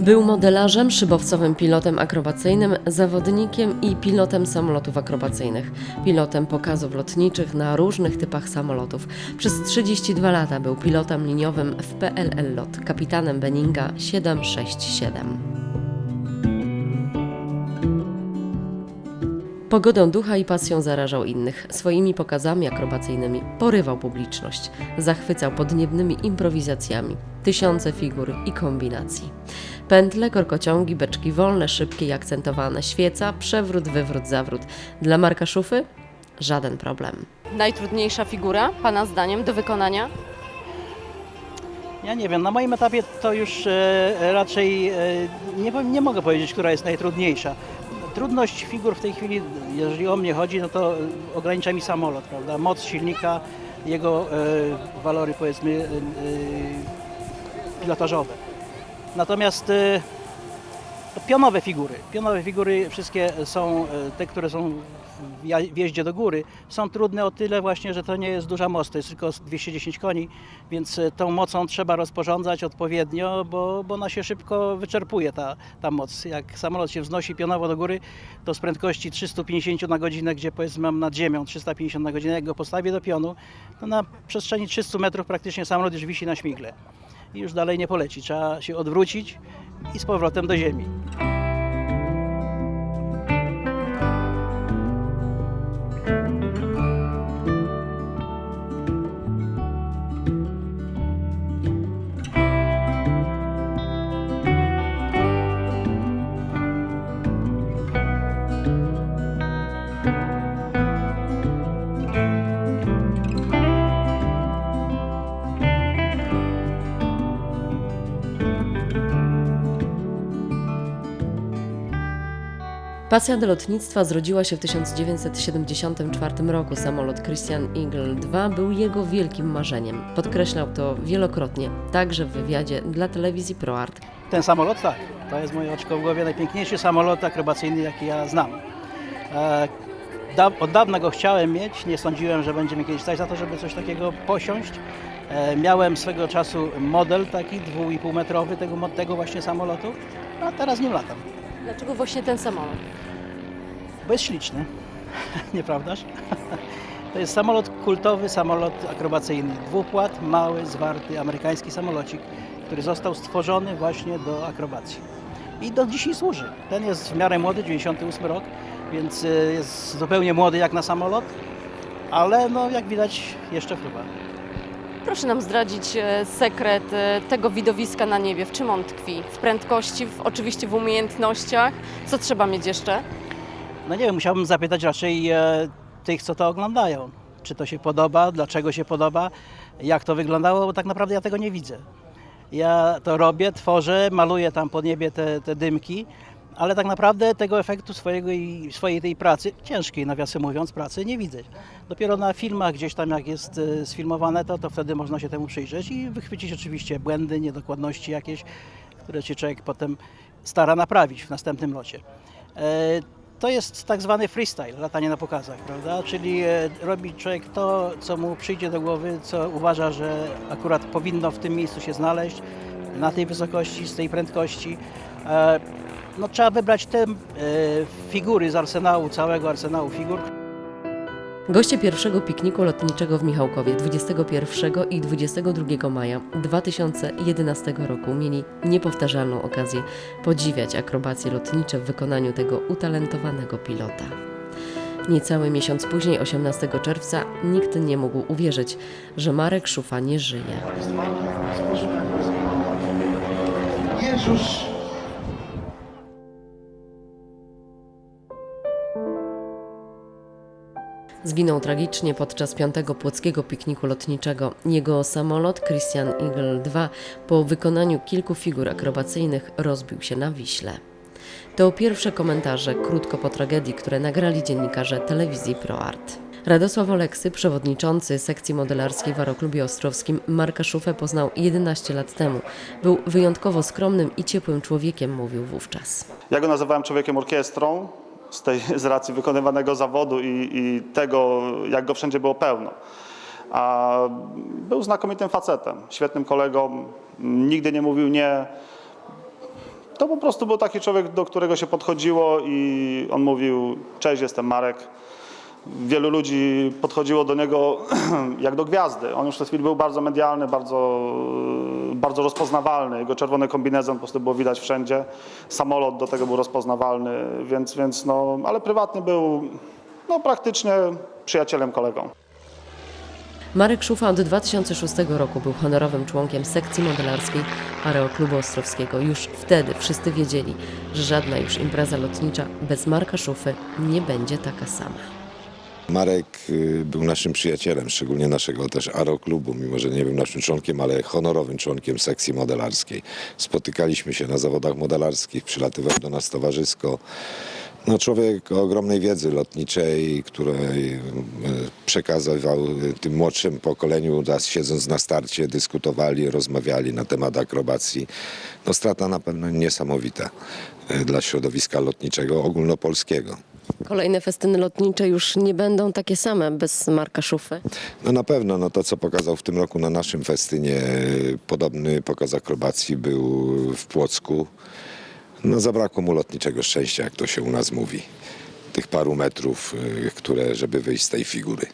Był modelarzem, szybowcowym pilotem akrobacyjnym, zawodnikiem i pilotem samolotów akrobacyjnych. Pilotem pokazów lotniczych na różnych typach samolotów. Przez 32 lata był pilotem liniowym w PLL LOT, kapitanem Benninga 767. Pogodą ducha i pasją zarażał innych. Swoimi pokazami akrobacyjnymi porywał publiczność. Zachwycał podniebnymi improwizacjami. Tysiące figur i kombinacji. Pętle, korkociągi, beczki wolne, szybkie i akcentowane. Świeca, przewrót, wywrót, zawrót. Dla Marka Szufy żaden problem. Najtrudniejsza figura, Pana zdaniem, do wykonania? Ja nie wiem, na moim etapie to już e, raczej e, nie, nie mogę powiedzieć, która jest najtrudniejsza. Trudność figur w tej chwili, jeżeli o mnie chodzi, no to ogranicza mi samolot, prawda? Moc silnika, jego e, walory powiedzmy e, e, pilotażowe. Natomiast e, pionowe figury, pionowe figury wszystkie są, e, te, które są w jeździe do góry, są trudne o tyle właśnie, że to nie jest duża moc, to jest tylko 210 koni, więc e, tą mocą trzeba rozporządzać odpowiednio, bo, bo ona się szybko wyczerpuje, ta, ta moc. Jak samolot się wznosi pionowo do góry, to z prędkości 350 na godzinę, gdzie powiedzmy mam nad ziemią 350 na godzinę, jak go postawię do pionu, to na przestrzeni 300 metrów praktycznie samolot już wisi na śmigle i już dalej nie poleci. Trzeba się odwrócić i z powrotem do ziemi. Pasja do lotnictwa zrodziła się w 1974 roku. Samolot Christian Eagle II był jego wielkim marzeniem. Podkreślał to wielokrotnie, także w wywiadzie dla telewizji ProArt. Ten samolot, tak, to jest moje oczko w głowie, najpiękniejszy samolot akrobacyjny, jaki ja znam. E, da, od dawna go chciałem mieć, nie sądziłem, że będzie mi kiedyś stać za to, żeby coś takiego posiąść. E, miałem swego czasu model taki, 2,5 metrowy tego, tego właśnie samolotu, a teraz nim latam, Dlaczego właśnie ten samolot? bo jest śliczny, nieprawdaż? To jest samolot kultowy, samolot akrobacyjny, dwupłat, mały, zwarty, amerykański samolocik, który został stworzony właśnie do akrobacji. I do dzisiaj służy. Ten jest w miarę młody, 98 rok, więc y, jest zupełnie młody jak na samolot, ale no jak widać jeszcze fruwa. Proszę nam zdradzić e, sekret e, tego widowiska na niebie. W czym on tkwi? W prędkości, w, oczywiście w umiejętnościach. Co trzeba mieć jeszcze? No nie wiem, musiałbym zapytać raczej e, tych, co to oglądają. Czy to się podoba, dlaczego się podoba, jak to wyglądało, bo tak naprawdę ja tego nie widzę. Ja to robię, tworzę, maluję tam po niebie te, te dymki, ale tak naprawdę tego efektu swojego i swojej tej pracy, ciężkiej nawiasem mówiąc, pracy nie widzę. Dopiero na filmach gdzieś tam jak jest e, sfilmowane to, to wtedy można się temu przyjrzeć i wychwycić oczywiście błędy, niedokładności jakieś, które się człowiek potem stara naprawić w następnym locie. E, to jest tak zwany freestyle, latanie na pokazach, prawda? Czyli e, robi człowiek to, co mu przyjdzie do głowy, co uważa, że akurat powinno w tym miejscu się znaleźć, na tej wysokości, z tej prędkości. No, trzeba wybrać te e, figury z arsenału, całego arsenału figur, Goście pierwszego pikniku lotniczego w Michałkowie 21 i 22 maja 2011 roku mieli niepowtarzalną okazję podziwiać akrobacje lotnicze w wykonaniu tego utalentowanego pilota. Niecały miesiąc później, 18 czerwca, nikt nie mógł uwierzyć, że Marek Szufa nie żyje. Jezus! Zginął tragicznie podczas piątego płockiego pikniku lotniczego. Jego samolot Christian Eagle II po wykonaniu kilku figur akrobacyjnych rozbił się na Wiśle. To pierwsze komentarze krótko po tragedii, które nagrali dziennikarze telewizji ProArt. Radosław Oleksy, przewodniczący sekcji modelarskiej w Aeroklubie Ostrowskim, Marka Szufę poznał 11 lat temu. Był wyjątkowo skromnym i ciepłym człowiekiem, mówił wówczas. Ja go nazywałem człowiekiem orkiestrą z, tej, z racji wykonywanego zawodu i, i tego, jak go wszędzie było pełno. A był znakomitym facetem, świetnym kolegą, nigdy nie mówił nie. to po prostu był taki człowiek, do którego się podchodziło i on mówił, cześć, jestem Marek. Wielu ludzi podchodziło do niego jak do gwiazdy. On już w tej chwili był bardzo medialny, bardzo, bardzo rozpoznawalny. Jego czerwony kombinezon po prostu było widać wszędzie. Samolot do tego był rozpoznawalny, więc, więc no, ale prywatnie był no, praktycznie przyjacielem, kolegą. Marek Szufa od 2006 roku był honorowym członkiem sekcji modelarskiej Aeroklubu Ostrowskiego. Już wtedy wszyscy wiedzieli, że żadna już impreza lotnicza bez Marka Szufy nie będzie taka sama. Marek y, był naszym przyjacielem, szczególnie naszego też aeroklubu, mimo że nie był naszym członkiem, ale honorowym członkiem sekcji modelarskiej. Spotykaliśmy się na zawodach modelarskich, przylatywał do nas towarzysko. No, człowiek o ogromnej wiedzy lotniczej, której y, przekazywał y, tym młodszym pokoleniu, siedząc na starcie, dyskutowali, rozmawiali na temat akrobacji. No, strata na pewno niesamowita dla środowiska lotniczego ogólnopolskiego. Kolejne festyny lotnicze już nie będą takie same bez Marka Szufy. No na pewno, no to co pokazał w tym roku na naszym festynie, podobny pokaz akrobacji był w Płocku. No zabrakło mu lotniczego szczęścia, jak to się u nas mówi. Tych paru metrów, y, które, żeby wyjść z tej figury.